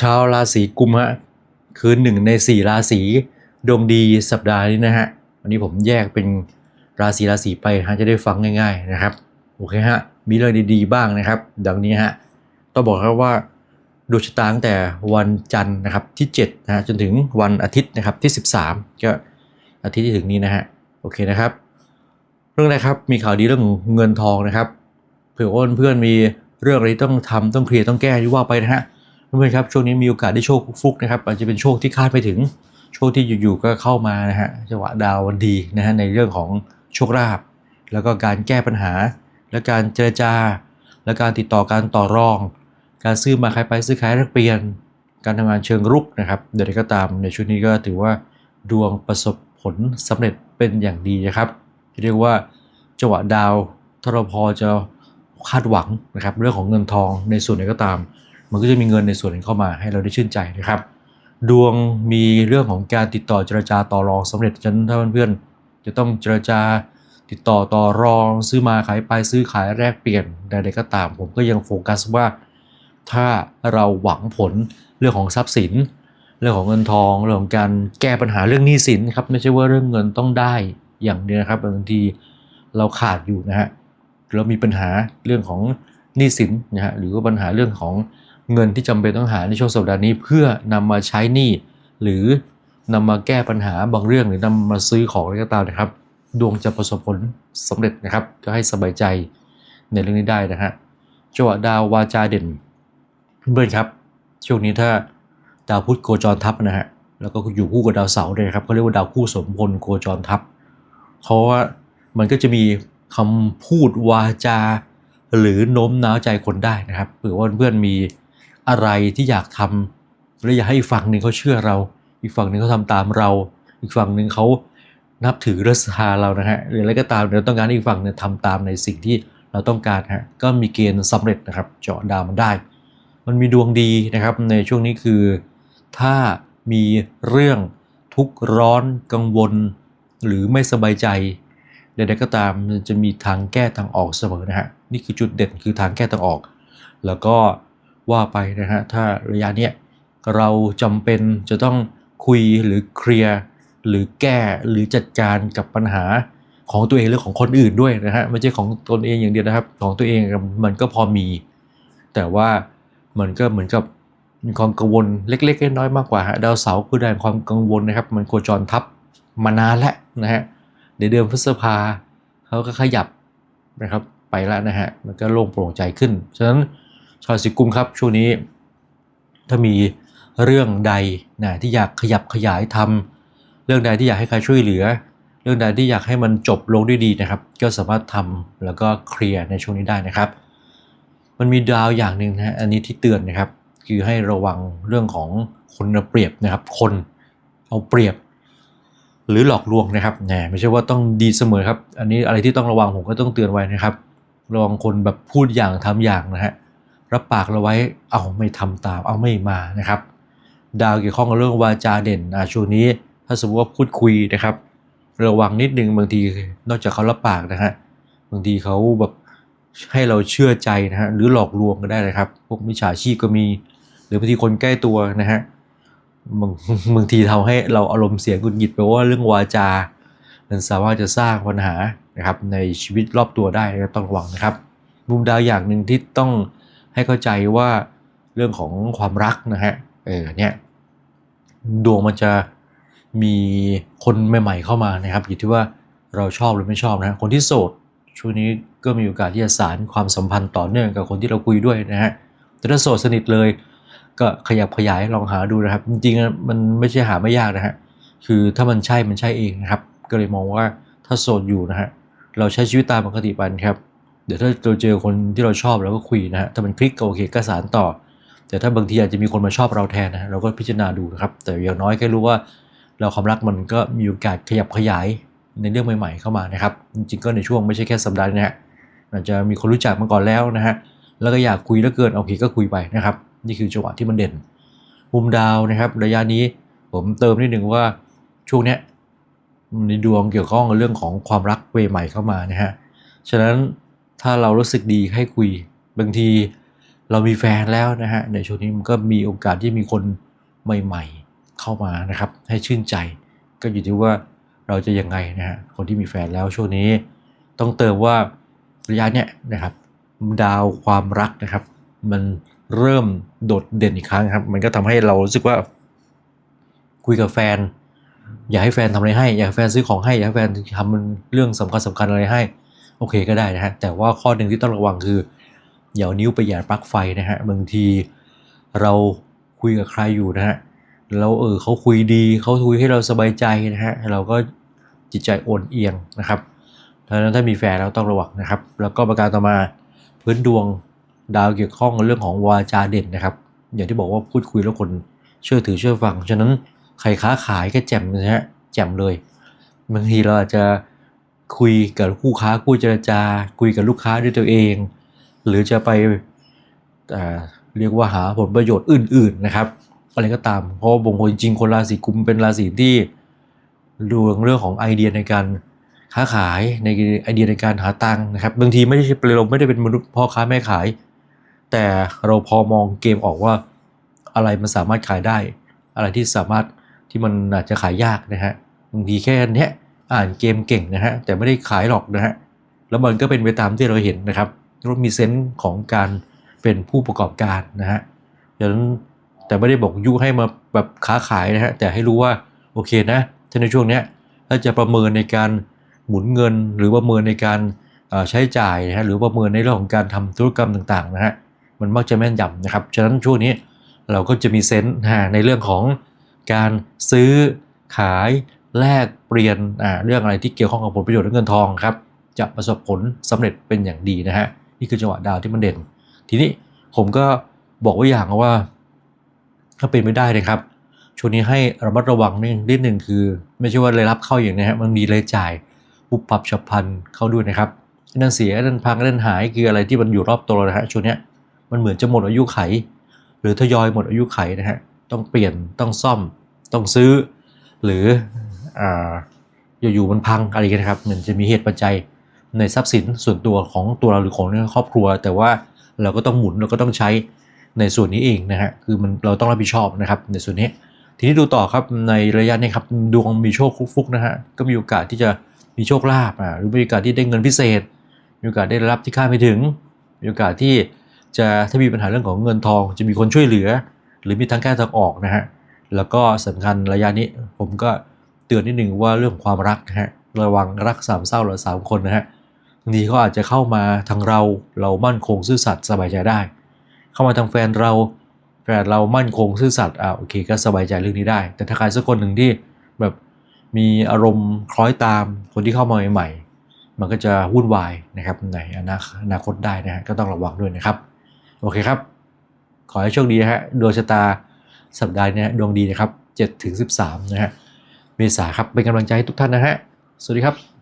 ชาวราศีกุมฮะคือหนึ่งในสี่ราศีดวงดีสัปดาห์นี้นะฮะวันนี้ผมแยกเป็นราศีราศีไปฮะจะได้ฟังง่าย ๆนะครับโอเคฮะมีเรื่องดีๆบ้างนะครับ ดังนี้ฮะต้องบอกครับว่าดวงชะตาตั้งแต่วันจันทร์นะครับที่7นะฮะจนถึงวันอาทิตย์นะครับที่ 13 ก็อาทิตย์ที่ถึงนี้นะฮะโอเคนะครับ เรื่องแรกครับมีข่าวดีเรื่องเงินทองนะครับเผื่อว่าเพื่อนๆมีเรื่องอะไรต้องทำต้องเคลียร์ต้องแก้ที่ว่าไปนะฮะ เพื่อนครับช่วงนี้มีโอกาสได้โชคฟุกนะครับอาจจะเป็นโชคที่คาดไม่ถึง โชคที่อยู่ๆก็เข้ามานะฮะจังหวะดาววันดีนะฮะในเรื่องของโชคลาภแล้วก็การแก้ปัญหา และการเจรจา และการติดต่อการต่อรอง การซื้อมาขายไปซื้อขายแลกเปลี่ยน การทำงานเชิงรุกนะครับเดี๋ยวก็ตามในช่วงนี้ก็ถือว่าดวงประสบผลสำเร็จเป็นอย่างดีนะครับเรียกว่าจังหวะดาวถ้าเรพอจะคาดหวังนะครับเรื่องของเงินทองในส่วนไหนก็ตาม มันก็จะมีเงินในส่วนนี้นเข้ามาให้เราได้ชื่นใจนะครับ ดวงมีเรื่องของการติดต่อเจรจาต่อรองสำเร็จฉะนั้นถ้าเพื่อนๆจะต้องเจรจาติดต่อต่อรองซื้อมาขายไปซื้อขายแลกเปลี่ยนใดๆก็ตาม ผมก็ยังโฟกัสว่า ถ้าเราหวังผลเรื่องของทรัพย์สิน เรื่องของเงินทองเรื่องของการแก้ปัญหาเรื่องหนี้สินครับไม่ใช่ว่าเรื่องเงินต้องได้อย่างเดียวนะครับบางทีเราขาดอยู่นะฮะเรามีปัญหาเรื่องของหนี้สินนะฮะหรือว่าปัญหาเรื่องของ เงินที่จำเป็นต้องหาในช่วงสัปดาห์นี้ เพื่อนำมาใช้หนี้หรือนำมาแก้ปัญหาบางเรื่อง หรือนำมาซื้อของอะไรก็ตามนะครับ ดวงจะประสบผลสำเร็จนะครับ ก็ให้สบายใจในเรื่องนี้ได้นะฮะจังหวะดาววาจาเด่นเพื่อนครับช่วงนี้ถ้าดาวพุธโคจรทับนะฮะแล้วก็อยู่คู่กับดาวเสาร์เลยครับเขาเรียกว่าดาวคู่สมพลโคจรทับเพราะว่ามันก็จะมีคำพูดวาจา หรือโน้มน้าวใจคนได้นะครับเผื่อว่าเพื่อนมี อะไรที่อยากทำและอยากให้อีกฝั่งหนึ่งเขาเชื่อเรา อีกฝั่งหนึ่งเขาทำตามเรา อีกฝั่งหนึ่งเขานับถือรัศาเรานะฮะหรืออะไรก็ตามเราต้องการอีกฝั่งหนึ่งทำตามในสิ่งที่เราต้องการฮะก็มีเกณฑ์สำเร็จนะครับ เจาะดาวมันได้ มันมีดวงดีนะครับในช่วงนี้คือ ถ้ามีเรื่องทุกข์ร้อนกังวล หรือไม่สบายใจใดๆก็ตามมันจะมีทางแก้ทางออกเสมอนะฮะนี่คือจุดเด่นคือทางแก้ทางออก แล้วก็ ว่าไปนะฮะถ้าระยะเนี้ยเราจำเป็นจะต้องคุยหรือเคลียร์หรือแก้หรือจัดการกับปัญหาของตัวเองหรือของคนอื่นด้วยนะฮะไม่ใช่ของตนเองอย่างเดียวนะครับ ของตัวเองมันก็พอมี แต่ว่ามันก็เหมือนกับมีความกังวลเล็กๆน้อยๆมากกว่าฮะดาวเสาร์คือแดนความกังวลนะครับ มันโคจรทับมานานแล้วนะฮะในเดือนพฤษภาเขาก็ขยับนะครับไปแล้วนะฮะมันก็โล่งโปร่งใจขึ้น ฉะนั้น ชาวราศีกุมครับช่วงนี้ ถ้ามีเรื่องใดนะที่อยากขยับขยายทำเรื่องใดที่อยากให้ใครช่วยเหลือ เรื่องใดที่อยากให้มันจบลงด้วยดีนะครับ ก็สามารถทำแล้วก็เคลียร์ในช่วงนี้ได้นะครับ มันมีดาวอย่างหนึ่งนะฮะอันนี้ที่เตือนนะครับ คือให้ระวังเรื่องของคนเอาเปรียบนะครับ คนเอาเปรียบ หรือหลอกลวงนะครับแหมไม่ใช่ว่าต้องดีเสมอครับ อันนี้อะไรที่ต้องระวังผมก็ต้องเตือนไว้นะครับ ระวังคนแบบพูดอย่างทำอย่างนะฮะ รับปากเราไว้เอาไม่ทำตามเอาไม่มานะครับ ดาวเกี่ยวข้องกับเรื่องวาจาเด่นอะช่วงนี้ถ้าสมมติว่าพูดคุยนะครับ ระวังนิดนึงบางทีนอกจากเขารับปากนะฮะบางทีเขาแบบให้เราเชื่อใจนะฮะหรือหลอกลวงก็ได้นะครับ พวกมิจฉาชีพก็มี หรือบางทีคนใกล้ตัวนะฮะบางบางทีทำให้เราอารมณ์เสียหงุดหงิดไปว่าเรื่องวาจามันสามารถจะสร้างปัญหานะครับในชีวิตรอบตัวได้ต้องระวังนะครับ มุมดาวอย่างหนึ่งที่ต้อง ให้เข้าใจว่าเรื่องของความรักนะฮะเออเนี่ยดวงมันจะมีคนใหม่ๆเข้ามานะครับ อยู่ที่ว่าเราชอบหรือไม่ชอบนะฮะคนที่โสดช่วงนี้ก็มีโอกาสที่จะสารความสัมพันธ์ต่อเนื่องกับคนที่เราคุยด้วยนะฮะแต่ถ้าโสดสนิทเลย ก็ขยับขยายลองหาดูนะครับ จริงๆมันไม่ใช่หาไม่ยากนะฮะคือถ้ามันใช่มันใช่เองนะครับ ก็เลยมองว่าถ้าโสดอยู่นะฮะเราใช้ชีวิตตามปกติไปครับ เดี๋ยวถ้าเราเจอคนที่เราชอบเราก็คุยนะฮะถ้ามันคลิกก็โอเคก็สารต่อ แต่ถ้าบางทีอาจจะมีคนมาชอบเราแทนนะฮะเราก็พิจารณาดูนะครับ แต่อย่างน้อยแค่รู้ว่า เราความรักมันก็มีโอกาสขยับขยายในเรื่องใหม่ ๆ เข้ามานะครับ จริงๆก็ในช่วงไม่ใช่แค่สัปดาห์นี้นะฮะอาจจะมีคนรู้จักมาก่อนแล้วนะฮะแล้วก็อยากคุยแล้วเกินโอเคก็คุยไปนะครับ นี่คือจังหวะที่มันเด่นมุมดาวนะครับ ระยะนี้ผมเติมนิดหนึ่งว่าช่วงเนี้ยในดวงเกี่ยวข้องกับเรื่องของความรักเวใหม่เข้ามานะฮะฉะนั้น ถ้าเรารู้สึกดีให้คุย บางทีเรามีแฟนแล้วนะฮะในช่วงนี้มันก็มีโอกาสที่มีคนใหม่ๆ เข้ามานะครับ ให้ชื่นใจ ก็อยู่ที่ว่าเราจะยังไงนะฮะคนที่มีแฟนแล้วช่วงนี้ ต้องเติมว่าระยะเนี้ยนะครับ ดาวความรักนะครับ มันเริ่มโดดเด่นอีกครั้งครับ มันก็ทำให้เรารู้สึกว่าคุยกับแฟน อยากให้แฟนทำอะไรให้ อยากให้แฟนซื้อของให้ อยากให้แฟนทำเรื่องสำคัญสำคัญอะไรให้ โอเคก็ได้นะฮะ แต่ว่าข้อหนึ่งที่ต้องระวังคืออย่านิ้วไปหยาดปลั๊กไฟนะฮะบางทีเราคุยกับใครอยู่นะฮะแล้วเออเขาคุยดีเขาคุยให้เราสบายใจนะฮะเราก็จิตใจโอนเอียงนะครับดังนั้นถ้ามีแฟนเราต้องระวังนะครับ แล้วก็ประการต่อมาพื้นดวงดาวเกี่ยวข้องกับเรื่องของวาจาเด่นนะครับ อย่างที่บอกว่าพูดคุยแล้วคนเชื่อถือเชื่อฟัง ฉะนั้นใครค้าขายก็แจ่มนะฮะแจ่มเลยบางทีเราอาจจะ คุยกับคู่ค้าคู่เจรจา คุยกับลูกค้าด้วยตัวเอง หรือจะไปอ่าเรียกว่าหาผลประโยชน์อื่น ๆนะครับ อะไรก็ตาม เพราะว่าบางคนจริงๆคนราศีกุมเป็นราศีที่ดวงเรื่องของไอเดียในการค้าขายในไอเดียในการหาตังค์นะครับบางทีไม่ได้เราไม่ได้เป็นมนุษย์พ่อค้าแม่ขาย แต่เราพอมองเกมออกว่าอะไรมันสามารถขายได้ อะไรที่สามารถที่มันอาจจะขายยากนะฮะบางทีแค่เนี้ย อ่านเกมเก่งนะฮะแต่ไม่ได้ขายหรอกนะฮะแล้วมันก็เป็นไปตามที่เราเห็นนะครับเรามีเซนส์ของการเป็นผู้ประกอบการนะฮะดังนั้นแต่ไม่ได้บอกยุให้มาแบบค้าขายนะฮะแต่ให้รู้ว่าโอเคนะถ้าในช่วงเนี้ยถ้าจะประเมินในการหมุนเงิน หรือประเมินในการใช้จ่ายนะฮะหรือประเมินในเรื่องของการทำธุรกรรมต่างๆนะฮะมันมักจะแม่นยำนะครับฉะนั้นช่วงนี้เราก็จะมีเซนส์ในเรื่องของการซื้อขาย แลกเปลี่ยนเรื่องอะไรที่เกี่ยวข้องกับผลประโยชน์และเงินทองครับจะประสบผลสำเร็จเป็นอย่างดีนะฮะนี่คือจังหวะดาวที่มันเด่น ทีนี้ผมก็บอกไว้อย่างว่า ถ้าเป็นไม่ได้นะครับช่วงนี้ให้ระมัดระวังนิดหนึ่งคือ ไม่ใช่ว่ารายรับเข้าอย่างนี้ฮะมันมีรายจ่ายปุบปับฉับพันเข้าด้วยนะครับนั่นเสียนั่นพังนั่นหายคืออะไรที่มันอยู่รอบตัวนะฮะช่วงนี้มันเหมือนจะหมดอายุไข หรือทยอยหมดอายุไขนะฮะต้องเปลี่ยนต้องซ่อมต้องซื้อ หรือ อยู่ๆมันพังอะไรกันครับมันจะมีเหตุปัจจัยในทรัพย์สินส่วนตัวของตัวเราหรือของครอบครัว แต่ว่าเราก็ต้องหมุนเราก็ต้องใช้ในส่วนนี้เองนะฮะคือมันเราต้องรับผิดชอบนะครับ ในส่วนนี้ ทีนี้ดูต่อครับในระยะนี้ครับดวงมีโชคฟุกๆนะฮะก็มีโอกาสที่จะมีโชคลาภอ่าหรือมีโอกาสที่ได้เงินพิเศษ มีโอกาสได้รับที่คาดไม่ถึง มีโอกาสที่จะถ้ามีปัญหาเรื่องของเงินทอง จะมีคนช่วยเหลือ หรือมีทางแก้ทางออกนะฮะแล้วก็สำคัญระยะนี้ผมก็ เตือนนิดหนึ่งว่าเรื่องของความรักนะฮะระวังรักสามเศร้าหรือสามคนนะฮะบางทีเขาอาจจะเข้ามาทางเราเรามั่นคงซื่อสัตย์สบายใจได้ เข้ามาทางแฟนเราแฟนเรามั่นคงซื่อสัตย์อ่าโอเคก็สบายใจเรื่องนี้ได้ แต่ถ้าใครสักคนหนึ่งที่แบบมีอารมณ์คล้อยตามคนที่เข้ามาใหม่ๆมันก็จะวุ่นวายนะครับในอนาคอนาคตได้นะฮะก็ต้องระวังด้วยนะครับโอเคครับ ขอให้โชคดีฮะดวงชะตาสัปดาห์นี้ดวงดีนะครับ7ถึง13 นะฮะ เมษาครับเป็นกำลังใจให้ทุกท่านนะฮะ สวัสดีครับ